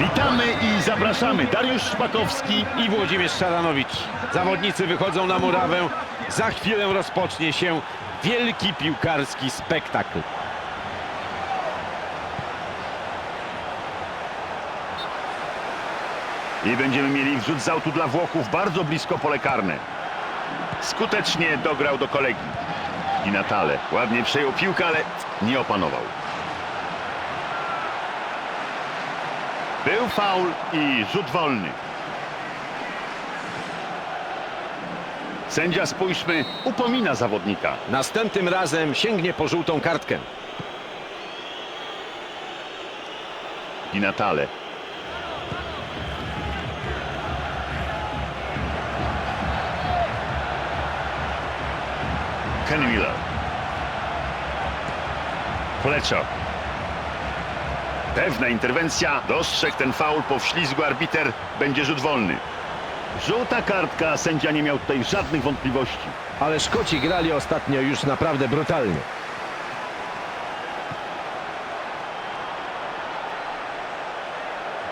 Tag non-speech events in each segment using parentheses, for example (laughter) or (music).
Witamy i zapraszamy. Dariusz Szpakowski. i Włodzimierz Szaranowicz. Zawodnicy wychodzą na murawę. Za chwilę rozpocznie się wielki piłkarski spektakl. I będziemy mieli wrzut z autu dla Włochów bardzo blisko pole karne. Skutecznie dograł do kolegi. I Natale ładnie przejął piłkę, ale nie opanował. Był faul i rzut wolny. Sędzia, spójrzmy, upomina zawodnika. Następnym razem sięgnie po żółtą kartkę. I Natale. Kenny Miller. Fletcher. Pewna interwencja. Dostrzegł ten faul po wślizgu arbiter. Będzie rzut wolny. Żółta kartka. Sędzia nie miał tutaj żadnych wątpliwości. Ale Szkoci grali ostatnio już naprawdę brutalnie.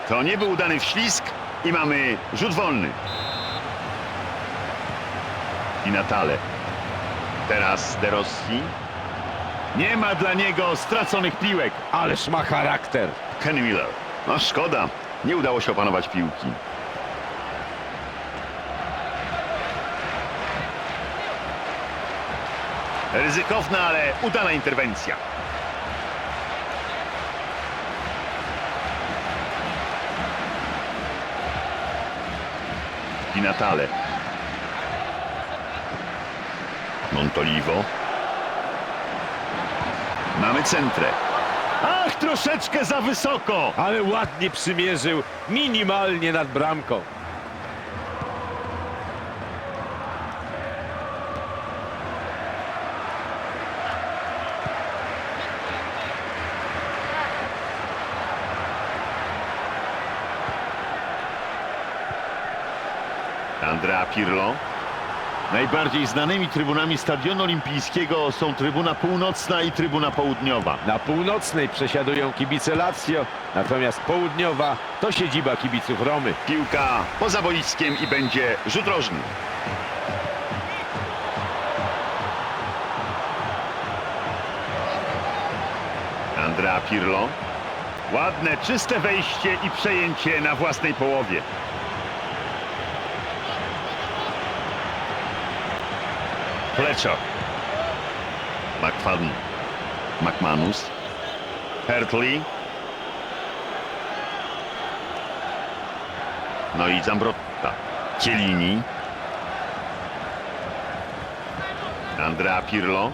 To nie był udany wślizg i mamy rzut wolny. I Natale. Teraz De Rossi. Nie ma dla niego straconych piłek. Ależ ma charakter. Kenny Miller. No szkoda, nie udało się opanować piłki. Ryzykowna, ale udana interwencja. I Natale. Montolivo. Mamy centrę. Ach, troszeczkę za wysoko. Ale ładnie przymierzył, minimalnie nad bramką. Andrea Pirlo. Najbardziej znanymi trybunami Stadionu Olimpijskiego są trybuna północna i trybuna południowa. Na północnej przesiadują kibice Lazio, natomiast południowa to siedziba kibiców Romy. Piłka poza boiskiem i będzie rzut rożny. Andrea Pirlo. Ładne, czyste wejście i przejęcie na własnej połowie. Fletcher. McFadden. McManus. Hertley. No i Zambrotta. Cielini. Andrea Pirlo.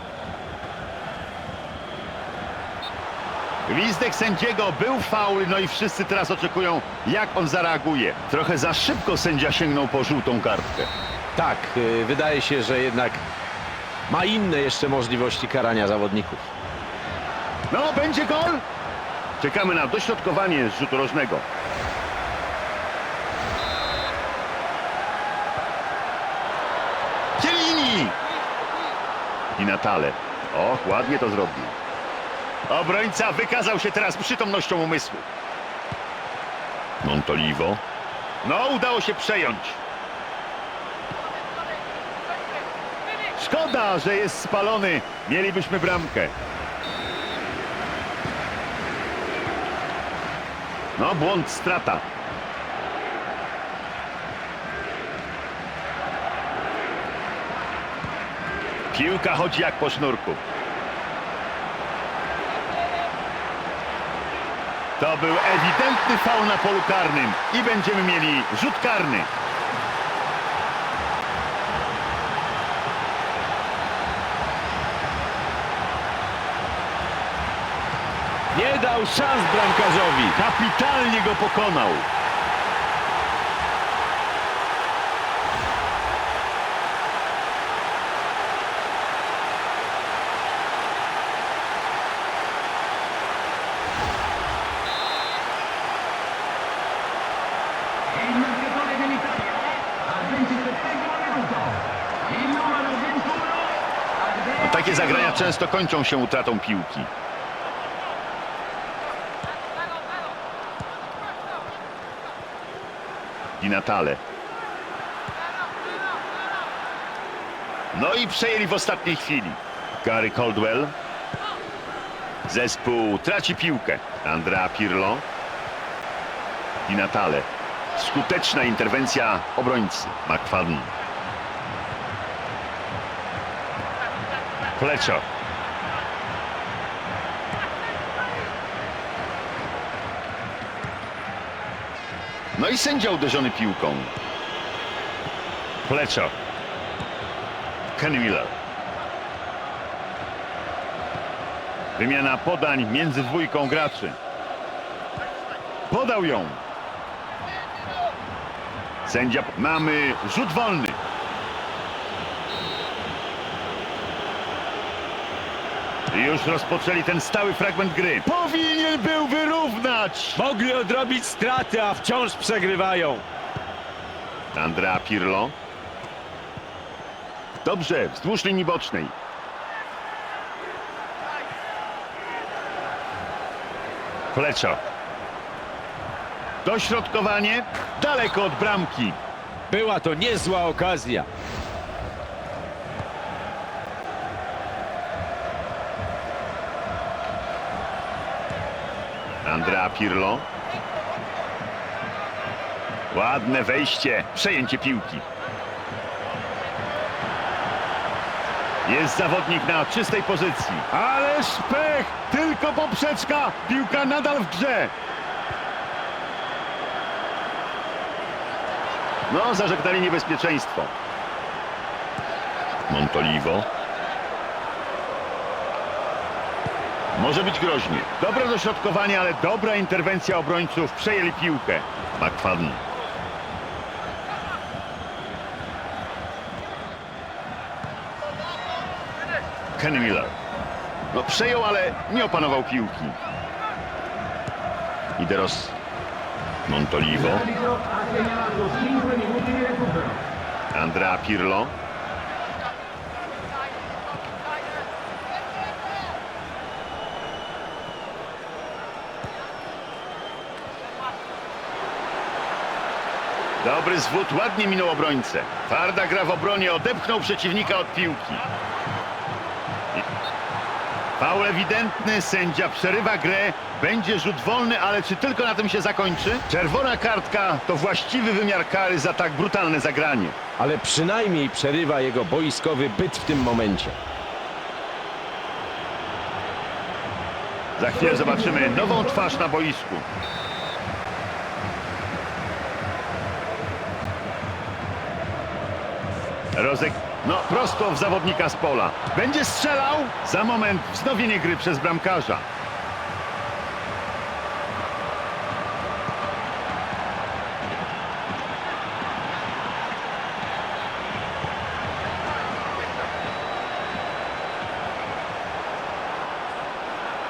Gwizdek sędziego był faul, no i wszyscy teraz oczekują, jak on zareaguje. Trochę za szybko sędzia sięgnął po żółtą kartkę. Tak, y, wydaje się, że jednak ma inne jeszcze możliwości karania zawodników. No, będzie gol! Czekamy na dośrodkowanie z rzutu rożnego. Cielini! I Natale. Och, ładnie to zrobił. Obrońca wykazał się teraz przytomnością umysłu. Montolivo. No, udało się przejąć. Szkoda, że jest spalony. Mielibyśmy bramkę. No, błąd, strata. Piłka chodzi jak po sznurku. To był ewidentny faul na polu karnym i będziemy mieli rzut karny. Dał szans bramkarzowi. Kapitalnie go pokonał. il marcatore dell'Italia al 27 minuto il numero 21 takie zagrania często kończą się utratą piłki. Di Natale. No i przejęli w ostatniej chwili. Gary Caldwell. Zespół traci piłkę. Andrea Pirlo. Di Natale. Skuteczna interwencja obrońcy. McFadden. Fletcher. No i sędzia uderzony piłką. Fletcher. Kenny Miller. Wymiana podań między dwójką graczy. Podał ją. Sędzia. Mamy rzut wolny. Już rozpoczęli ten stały fragment gry. Powinien był wyrównać. Mogli odrobić straty, a wciąż przegrywają. Andrea Pirlo. Dobrze, wzdłuż linii bocznej. Fletcher. Dośrodkowanie daleko od bramki. Była to niezła okazja. Pirlo. Ładne wejście, przejęcie piłki. Jest zawodnik na czystej pozycji. Ależ pech! Tylko poprzeczka! Piłka nadal w grze. No, zażegnali niebezpieczeństwo. Montolivo. Może być groźnie. Dobre dośrodkowanie, ale dobra interwencja obrońców. Przejęli piłkę. McFadden. Kenny Miller. No przejął, ale nie opanował piłki. I teraz Montolivo. El árbitro Dobry zwód, ładnie minął obrońcę. Twarda gra w obronie, odepchnął przeciwnika od piłki. Faul ewidentny, sędzia przerywa grę, będzie rzut wolny, ale czy tylko na tym się zakończy? Czerwona kartka to właściwy wymiar kary za tak brutalne zagranie. Ale przynajmniej przerywa jego boiskowy byt w tym momencie. Za chwilę zobaczymy nową twarz na boisku. Rozek, no prosto w zawodnika z pola. Będzie strzelał? Za moment wznowienie gry przez bramkarza.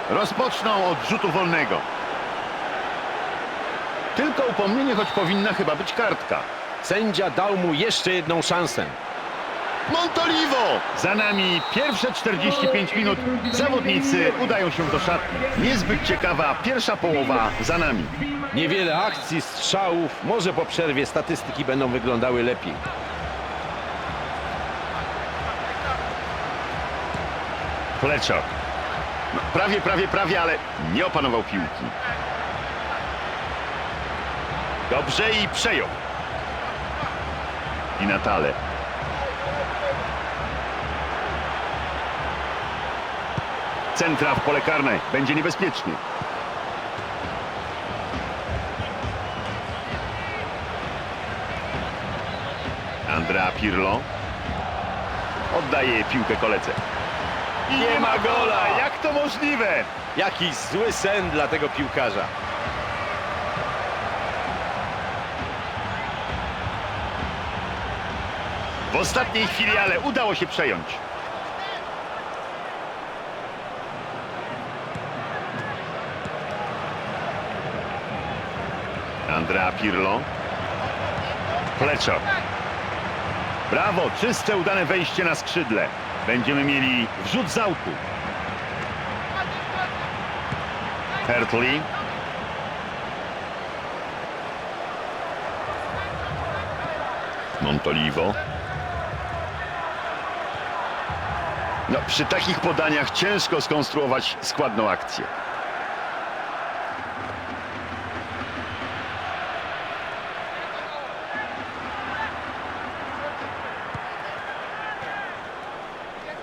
Rozpoczną od rzutu wolnego. Tylko upomnienie, choć powinna chyba być kartka. Sędzia dał mu jeszcze jedną szansę. Montolivo! Za nami pierwsze 45 minut. Zawodnicy udają się do szatni. Niezbyt ciekawa pierwsza połowa za nami. Niewiele akcji, strzałów. Może po przerwie statystyki będą wyglądały lepiej. No, prawie, prawie, prawie, ale nie opanował piłki. Dobrze i przejął. I Natale. Centra w pole karne. Będzie niebezpiecznie. Andrea Pirlo. Oddaje piłkę koledze. I nie ma gola! Jak to możliwe? Jakiś zły sen dla tego piłkarza. W ostatniej chwili, ale udało się przejąć. Andrea Pirlo. Fletcher. Brawo, czyste, udane wejście na skrzydle. Będziemy mieli wrzut z autu. Hertley. Montolivo. No, przy takich podaniach ciężko skonstruować składną akcję.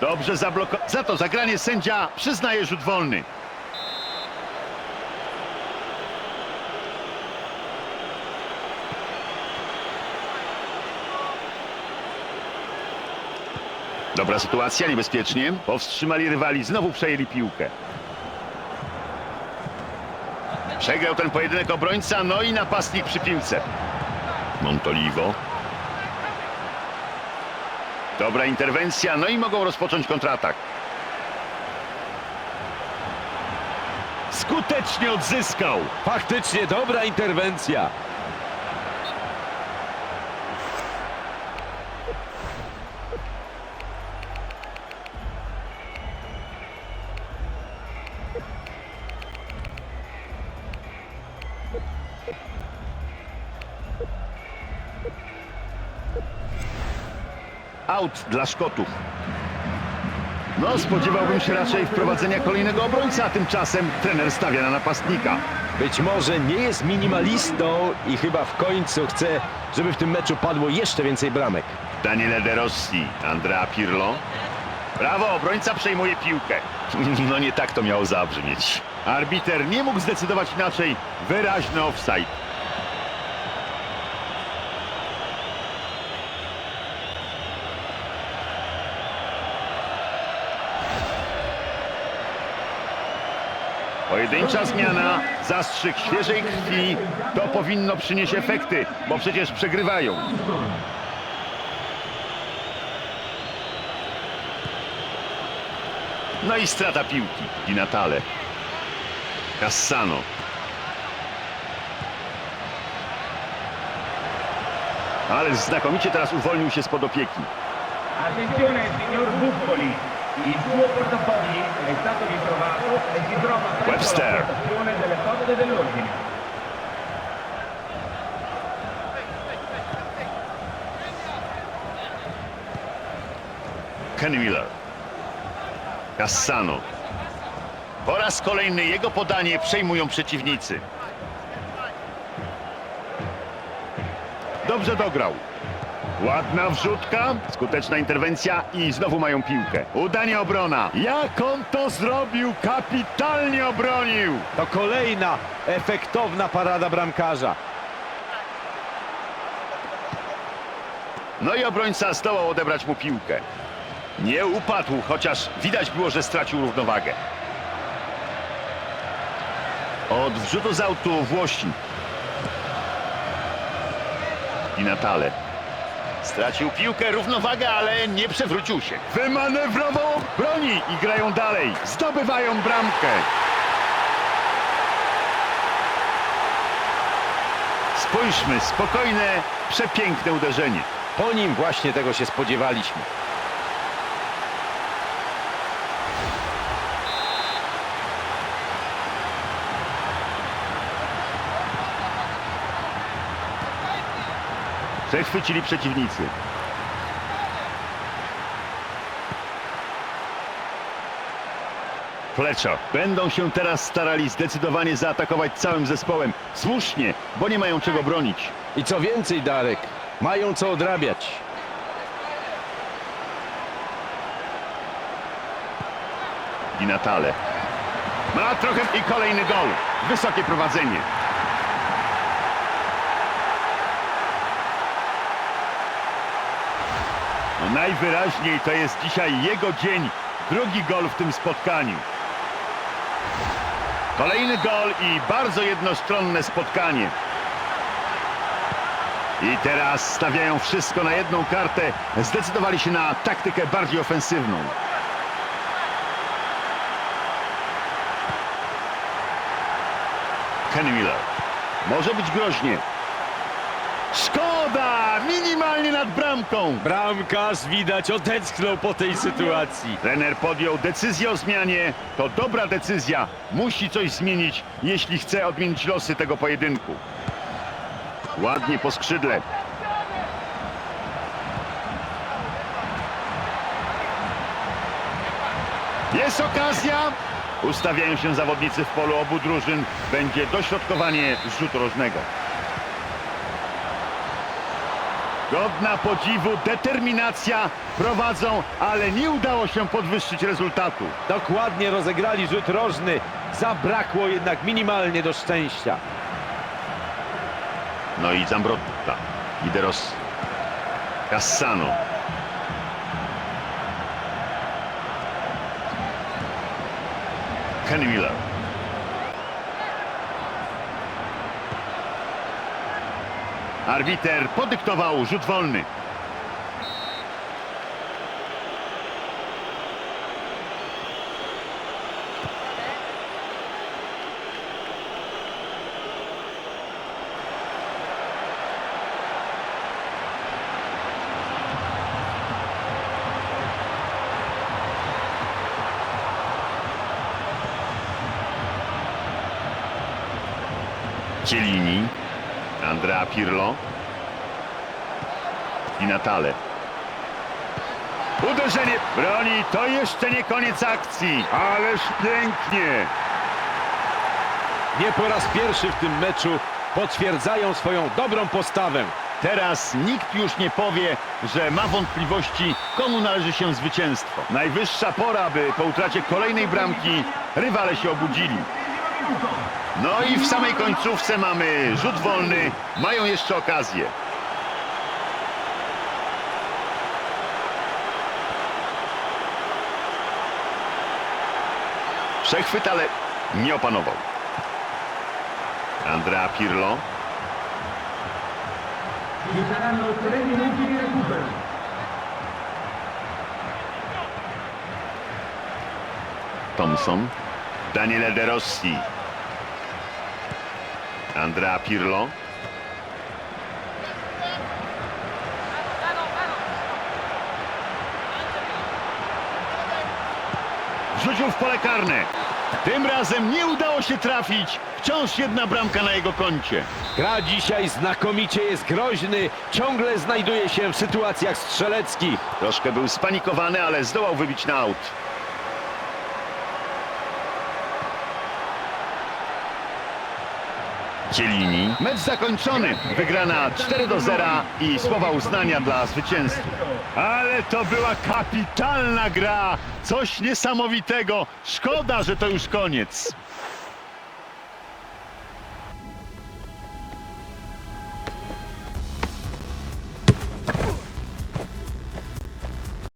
Dobrze zablokował. Za to zagranie sędzia przyznaje rzut wolny. Dobra sytuacja, niebezpiecznie. Powstrzymali rywali, znowu przejęli piłkę. Przegrał ten pojedynek obrońca, no i napastnik przy piłce. Montolivo. Dobra interwencja, no i mogą rozpocząć kontratak. Skutecznie odzyskał. Faktycznie dobra interwencja. Out dla Szkotów. No, spodziewałbym się raczej wprowadzenia kolejnego obrońca, a tymczasem trener stawia na napastnika. Być może nie jest minimalistą i chyba w końcu chce, żeby w tym meczu padło jeszcze więcej bramek. Daniele De Rossi, Andrea Pirlo. Brawo, obrońca przejmuje piłkę. (laughs) No nie tak to miało zabrzmieć. Arbiter nie mógł zdecydować inaczej. Wyraźny offside. Pojedyncza zmiana, zastrzyk świeżej krwi. To powinno przynieść efekty, bo przecież przegrywają. No i strata piłki. Di Natale. Cassano. Ale znakomicie teraz uwolnił się spod opieki. Attenzione signor Buffoli, e presso Webster. Kenny Miller. Cassano. Po raz kolejny jego podanie przejmują przeciwnicy. Dobrze dograł. Ładna wrzutka, skuteczna interwencja i znowu mają piłkę. Udanie obrona. Jak on to zrobił? Kapitalnie obronił. To kolejna efektowna parada bramkarza. No i obrońca zdołał odebrać mu piłkę. Nie upadł, chociaż widać było, że stracił równowagę. Od wrzutu z autu Włosi. I Natale. Stracił piłkę, równowagę, ale nie przewrócił się. Wymanewrował broni i grają dalej. Zdobywają bramkę. Spójrzmy, spokojne, przepiękne uderzenie. Po nim właśnie tego się spodziewaliśmy. Przechwycili przeciwnicy. Fletcher. Będą się teraz starali zdecydowanie zaatakować całym zespołem. Słusznie, bo nie mają czego bronić. I co więcej, Darek, mają co odrabiać. I Natale. Ma trochę i kolejny gol. Wysokie prowadzenie. Najwyraźniej to jest dzisiaj jego dzień. Drugi gol w tym spotkaniu. Kolejny gol i bardzo jednostronne spotkanie. I teraz stawiają wszystko na jedną kartę. Zdecydowali się na taktykę bardziej ofensywną. Kenny Miller. Może być groźnie. Szkoda! minimalnie nad bramką. Bramkarz widać odetchnął po tej sytuacji. Trener podjął decyzję o zmianie. To dobra decyzja. Musi coś zmienić, jeśli chce odmienić losy tego pojedynku. Ładnie po skrzydle. Jest okazja. Ustawiają się zawodnicy w polu obu drużyn. Będzie dośrodkowanie z rzutu rożnego. Godna podziwu, determinacja prowadzą, ale nie udało się podwyższyć rezultatu. Dokładnie rozegrali rzut rożny. Zabrakło jednak minimalnie do szczęścia. No i Zambrotta, Lideros, Cassano. Kenny Miller. Arbiter podyktował rzut wolny. Cielini, Andrea Pirlo i Natale. Uderzenie broni, to jeszcze nie koniec akcji, ależ pięknie. Nie po raz pierwszy w tym meczu potwierdzają swoją dobrą postawę. Teraz nikt już nie powie, że ma wątpliwości, komu należy się zwycięstwo. Najwyższa pora, by po utracie kolejnej bramki rywale się obudzili. No i w samej końcówce mamy rzut wolny, mają jeszcze okazję. Przechwyt, ale nie opanował. Andrea Pirlo. Thompson, Daniele De Rossi, Andrea Pirlo, rzucił w pole karne. Tym razem nie udało się trafić. Wciąż jedna bramka na jego koncie. Gra dzisiaj znakomicie, jest groźny, ciągle znajduje się w sytuacjach strzeleckich. Troszkę był spanikowany, ale zdołał wybić na aut. Cielini. Mecz zakończony. Wygrana 4 do 0 i słowa uznania dla zwycięzców. Ale to była kapitalna gra. Coś niesamowitego. Szkoda, że to już koniec.